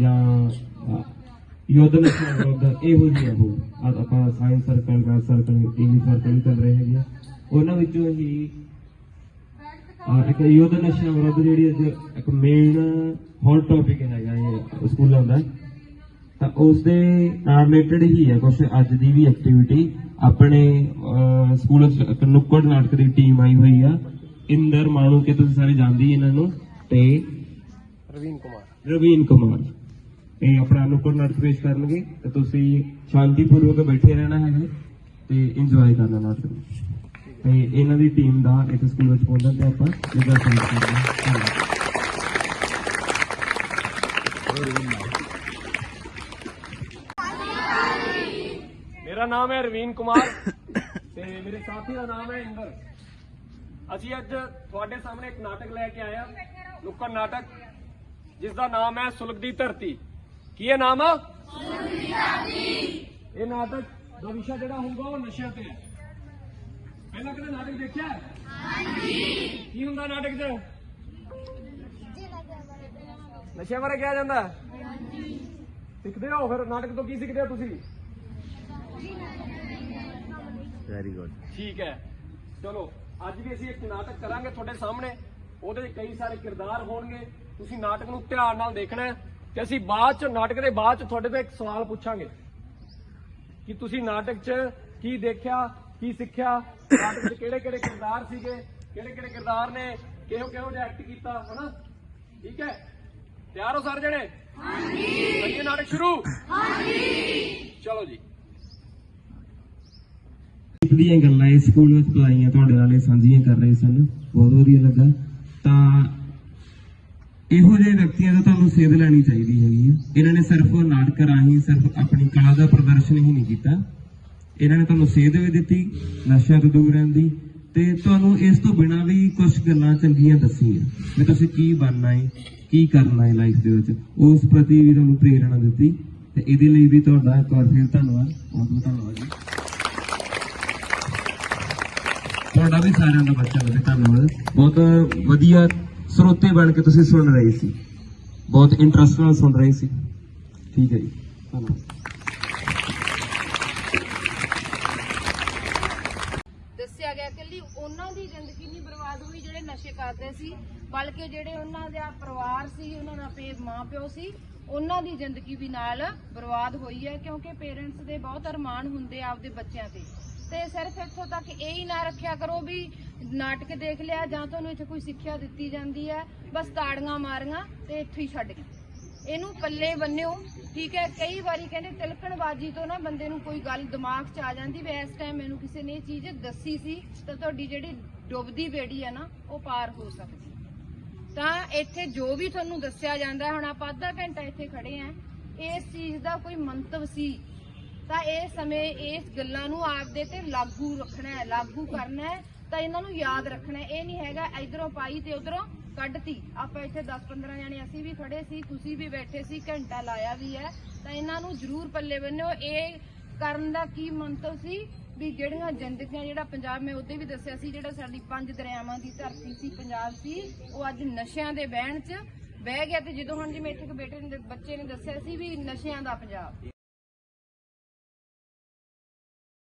ਜਾਂ ਅਹ, ਯੁੱਧ ਨਸ਼ਾ ਵਿਰੁੱਧ ਇਹੋ ਜਿਹੀ ਉਹ ਆਪਾਂ ਸਾਇੰਸ ਸਰਕਲ ਦਾ ਸਰਕਲ ਇੰਗਲਿਸ਼ ਸਰਕਲ ਚੱਲ ਰਹੇ ਹੈਗੇ। ਉਹਨਾਂ ਵਿੱਚੋਂ ਹੀ ਇੱਕ ਯੁੱਧ ਨਸ਼ਾ ਵਿਰੁੱਧ ਜਿਹੜੀ ਅੱਜ ਇੱਕ ਮੇਨ ਹੌਟ ਟੌਪਿਕ ਹੈਗਾ ਇਹ ਸਕੂਲਾਂ ਦਾ ਤਾਂ ਉਸ ਦੇ ਨਾਲ ਰਿਲੇਟਡ ਹੀ ਹੈ ਕੁਝ ਅੱਜ ਦੀ ਵੀ ਐਕਟੀਵਿਟੀ ਆਪਣੇ ਸਕੂਲ ਨੁੱਕੜ ਨਾਟਕ ਦੀ ਟੀਮ ਆਈ ਹੋਈ ਆ। ਇੰਦਰ ਮਾਣੂ ਕੇ ਤੁਸੀਂ ਸਾਰੇ ਜਾਣਦੇ ਹੀ ਇਹਨਾਂ ਨੂੰ? ਤੇ ਰਵੀਨ ਕੁਮਾਰ। ਰਵੀਨ ਕੁਮਾਰ। ਇਹ ਆਪਣਾ ਨੁੱਕੜ ਨਾਟਕ ਪੇਸ਼ ਕਰਨਗੇ ਤੇ ਤੁਸੀਂ ਸ਼ਾਂਤੀਪੂਰਵਕ ਬੈਠੇ ਰਹਿਣਾ ਹੈਗਾ ਤੇ ਇੰਜੋਏ ਕਰਨਾ ਨਾਟਕ ਨੂੰ। ਤੇ ਇਹਨਾਂ ਦੀ ਟੀਮ ਦਾ ਇੱਕ ਸਕੂਲ ਵਿੱਚ ਪਹੁੰਚਣ ਤੇ ਆਪਾਂ ਨਿਗਾਹ ਕਰਦੇ ਹਾਂ। ਮੇਰਾ ਨਾਮ ਹੈ ਰਵੀਨ ਕੁਮਾਰ ਤੇ ਮੇਰੇ ਸਾਥੀ ਦਾ ਨਾਮ ਹੈ ਇੰਦਰ। ਅਸੀਂ ਅੱਜ ਤੁਹਾਡੇ ਸਾਹਮਣੇ ਇੱਕ ਨਾਟਕ ਲੈ ਕੇ ਆਏ ਹਾਂ। ਨੁੱਕੜ ਨਾਟਕ ਜਿਸ ਦਾ ਨਾਮ ਹੈ ਸੁਲਗ ਦੀ ਧਰਤੀ। ਕੀ ਇਹ ਨਾਮ? ਆ ਇਹ ਨਾਟਕ ਦਾ ਵਿਸ਼ਾ ਜਿਹੜਾ ਹੋਊਗਾ ਉਹ ਨਸ਼ਿਆਂ ਤੇ ਹੈ। ਪਹਿਲਾਂ ਕਦੇ ਨਾਟਕ ਦੇਖਿਆ? ਹੈ ਹਾਂਜੀ। ਕੀ ਹੁੰਦਾ ਨਾਟਕ 'ਚ? ਨਸ਼ਿਆਂ ਬਾਰੇ ਕਿਹਾ ਜਾਂਦਾ? ਹੈ? ਸਿੱਖਦੇ ਹੋ ਫਿਰ ਨਾਟਕ ਤੋਂ ਕੀ ਸਿੱਖਦੇ ਹੋ ਤੁਸੀਂ? ਵੈਰੀ ਗੁੱਡ ਠੀਕ ਹੈ। ਚਲੋ ਅੱਜ ਵੀ ਅਸੀਂ ਇੱਕ ਨਾਟਕ ਕਰਾਂਗੇ ਤੁਹਾਡੇ ਸਾਹਮਣੇ। ਉਹਦੇ ਵਿੱਚ ਕਈ ਸਾਰੇ ਕਿਰਦਾਰ ਹੋਣਗੇ। ਤੁਸੀਂ ਨਾਟਕ ਨੂੰ ਧਿਆਨ ਨਾਲ ਦੇਖਣਾ ਹੈ। ਤੇ ਅਸੀਂ ਬਾਅਦ ਚ ਨਾਟਕ ਦੇ ਬਾਅਦ ਚ ਤੁਹਾਡੇ ਤੋਂ ਇੱਕ ਸਵਾਲ ਪੁੱਛਾਂਗੇ ਕਿ ਤੁਸੀਂ ਨਾਟਕ 'ਚ ਕੀ ਦੇਖਿਆ ਕੀ ਸਿੱਖਿਆ ਨਾਟਕ 'ਚ ਕਿਹੜੇ ਕਿਹੜੇ ਕਿਰਦਾਰ ਸੀਗੇ ਕਿਹੜੇ ਕਿਹੜੇ ਕਿਰਦਾਰ ਨੇ ਕਿਹੋ ਕਿਹੋ ਜਿਹਾ ਐਕਟ ਕੀਤਾ ਹਨਾ? ਠੀਕ ਹੈ? ਤਿਆਰ ਹੋ ਸਾਰੇ ਜਣੇ? ਹਾਂਜੀ। ਕਰੀਏ ਨਾਟਕ ਸ਼ੁਰੂ? ਹਾਂਜੀ। ਚਲੋ ਜੀ। ਦੀਆਂ ਗੱਲਾਂ ਇਸ ਸਕੂਲ ਵਿੱਚ ਬੁਲਾਈਆਂ ਤੁਹਾਡੇ ਨਾਲ ਇਹ ਸਾਂਝੀਆਂ ਕਰ ਰਹੇ ਸਨ। ਬਹੁਤ ਵਧੀਆ ਲੱਗਾ। ਤਾਂ ਇਹੋ ਜਿਹੇ ਵਿਅਕਤੀਆਂ ਤੋਂ ਤੁਹਾਨੂੰ ਸੇਧ ਲੈਣੀ ਚਾਹੀਦੀ ਹੈਗੀ ਹੈ ਇਹਨਾਂ ਨੇ ਸਿਰਫ ਨਾਟਕ ਰਾਹੀਂ ਸਿਰਫ ਆਪਣੀ ਕਲਾ ਦਾ ਪ੍ਰਦਰਸ਼ਨ ਹੀ ਨਹੀਂ ਕੀਤਾ। ਇਹਨਾਂ ਨੇ ਤੁਹਾਨੂੰ ਸੇਧ ਵੀ ਦਿੱਤੀ, ਨਸ਼ਿਆਂ ਤੋਂ ਦੂਰ ਰਹਿਣ ਦੀ ਤੇ ਤੁਹਾਨੂੰ ਇਸ ਤੋਂ ਬਿਨਾਂ ਵੀ ਕੁਝ ਗੱਲਾਂ ਚੰਗੀਆਂ ਦੱਸੀਆਂ। ਵੀ ਤੁਸੀਂ ਕੀ ਬਣਨਾ ਹੈ ਕੀ ਕਰਨਾ ਹੈ ਲਾਈਫ ਦੇ ਵਿੱਚ, ਉਸ ਪ੍ਰਤੀ ਵੀ ਤੁਹਾਨੂੰ ਪ੍ਰੇਰਣਾ ਦਿੱਤੀ ਤੇ ਇਹਦੇ ਲਈ ਵੀ ਤੁਹਾਡਾ ਇੱਕ ਵਾਰ ਫਿਰ ਧੰਨਵਾਦ, ਬਹੁਤ ਬਹੁਤ ਧੰਨਵਾਦ ਜੀ। ਤੁਹਾਡਾ ਵੀ ਸਾਰਿਆਂ ਦਾ ਬੱਚਾ ਵੱਲੋਂ ਧੰਨਵਾਦ। ਬਹੁਤ ਵਧੀਆ ਸਰੋਤੇ ਬਣ ਕੇ ਤੁਸੀਂ ਸੁਣ ਰਹੇ ਸੀ। ਬਹੁਤ ਇੰਟਰਸਟ ਨਾਲ ਸੁਣ ਰਹੇ ਸੀ। ਠੀਕ ਹੈ ਜੀ। ਦੱਸਿਆ ਗਿਆ ਕਿ ਉਹਨਾਂ ਦੀ ਜ਼ਿੰਦਗੀ ਨਹੀਂ ਬਰਬਾਦ ਹੋਈ ਜਿਹੜੇ ਨਸ਼ੇ ਕਰਦੇ ਸੀ, ਬਲਕਿ ਜਿਹੜੇ ਉਹਨਾਂ ਦਾ ਪਰਿਵਾਰ ਸੀ, ਉਹਨਾਂ ਦਾ ਪੇ ਮਾਂ ਪਿਓ ਸੀ, ਉਹਨਾਂ ਦੀ ਜ਼ਿੰਦਗੀ ਵੀ ਨਾਲ ਬਰਬਾਦ ਹੋਈ ਹੈ, ਕਿਉਂਕਿ ਪੇਰੈਂਟਸ ਦੇ ਬਹੁਤ ਅਰਮਾਨ ਹੁੰਦੇ ਆ ਆਪਦੇ ਬੱਚਿਆਂ ਤੇ। ਤੇ ਸਿਰਫ ਇੱਥੋਂ ਤੱਕ ਇਹ ਹੀ ਨਾ ਰੱਖਿਆ ਕਰੋ ਵੀ ਨਾਟਕ ਦੇਖ ਲਿਆ ਜਾਂ ਤੁਹਾਨੂੰ ਇੱਥੇ ਕੋਈ ਸਿੱਖਿਆ ਦਿੱਤੀ ਜਾਂਦੀ ਹੈ। ਬਸ ਤਾੜੀਆਂ ਮਾਰੀਆਂ ਤੇ ਇੱਥੇ ਹੀ ਛੱਡ ਗਏ ਇਹਨੂੰ ਪੱਲੇ ਬੰਨਿਓ, ਠੀਕ ਹੈ? ਕਈ ਵਾਰੀ ਕਹਿੰਦੇ ਤਿਲਕਣਬਾਜੀ ਤੋਂ ਨਾ ਬੰਦੇ ਨੂੰ ਕੋਈ ਗੱਲ ਦਿਮਾਗ 'ਚ ਆ ਜਾਂਦੀ ਵੀ ਇਸ ਟਾਈਮ ਮੈਨੂੰ ਕਿਸੇ ਨੇ ਇਹ ਚੀਜ਼ ਦੱਸੀ ਸੀ ਤਾਂ ਤੁਹਾਡੀ ਜਿਹੜੀ ਡੁੱਬਦੀ ਬੇੜੀ ਹੈ ਨਾ, ਉਹ ਪਾਰ ਹੋ ਸਕਦੀ ਤਾਂ ਇੱਥੇ ਜੋ ਵੀ ਤੁਹਾਨੂੰ ਦੱਸਿਆ ਜਾਂਦਾ, ਹੁਣ ਆਪਾਂ ਅੱਧਾ ਘੰਟਾ ਇੱਥੇ ਖੜੇ ਆਂ ਇਸ ਚੀਜ਼ ਦਾ ਕੋਈ ਮੰਤਵ ਸੀ? ਤਾਂ ਇਹ ਸਮੇਂ ਇਸ ਗੱਲਾਂ ਨੂੰ ਆਪਦੇ ਤੇ ਲਾਗੂ ਰੱਖਣਾ ਹੈ, ਲਾਗੂ ਕਰਨਾ ਹੈ। ਤਾਂ ਇਹਨਾਂ ਨੂੰ ਯਾਦ ਰੱਖਣਾ ਇਹ ਨਹੀਂ ਹੈਗਾ ਇਧਰੋਂ ਪਾਈ ਤੇ ਉਧਰੋਂ ਕੱਢਤੀ। ਆਪਾਂ ਇੱਥੇ 10-15 ਜਣੇ ਅਸੀਂ ਵੀ ਖੜੇ ਸੀ, ਤੁਸੀਂ ਵੀ ਬੈਠੇ ਸੀ, ਘੰਟਾ ਲਾਇਆ ਵੀ ਹੈ। ਤਾਂ ਇਹਨਾਂ ਨੂੰ ਜ਼ਰੂਰ ਪੱਲੇ ਬੰਨਿਓ। ਇਹ ਕਰਨ ਦਾ ਕੀ ਮੰਤਵ ਸੀ? ਵੀ ਜਿਹੜੀਆਂ ਜ਼ਿੰਦਗੀਆਂ, ਜਿਹੜਾ ਪੰਜਾਬ, ਮੈਂ ਉਹਦੇ ਵੀ ਦੱਸਿਆ ਸੀ, ਜਿਹੜਾ ਸਾਡੀ ਪੰਜ ਦਰਿਆਵਾਂ ਦੀ ਧਰਤੀ ਸੀ, ਪੰਜਾਬ ਸੀ, ਉਹ ਅੱਜ ਨਸ਼ਿਆਂ ਦੇ ਬਹਿਣ 'ਚ ਬਹਿ ਗਿਆ। ਤੇ ਜਦੋਂ ਹੁਣ ਜਿਵੇਂ ਇੱਥੇ ਇੱਕ ਬੇਟੇ ਨੇ, ਬੱਚੇ ਨੇ ਦੱਸਿਆ ਸੀ ਵੀ ਨਸ਼ਿਆਂ ਦਾ ਪੰਜਾਬ।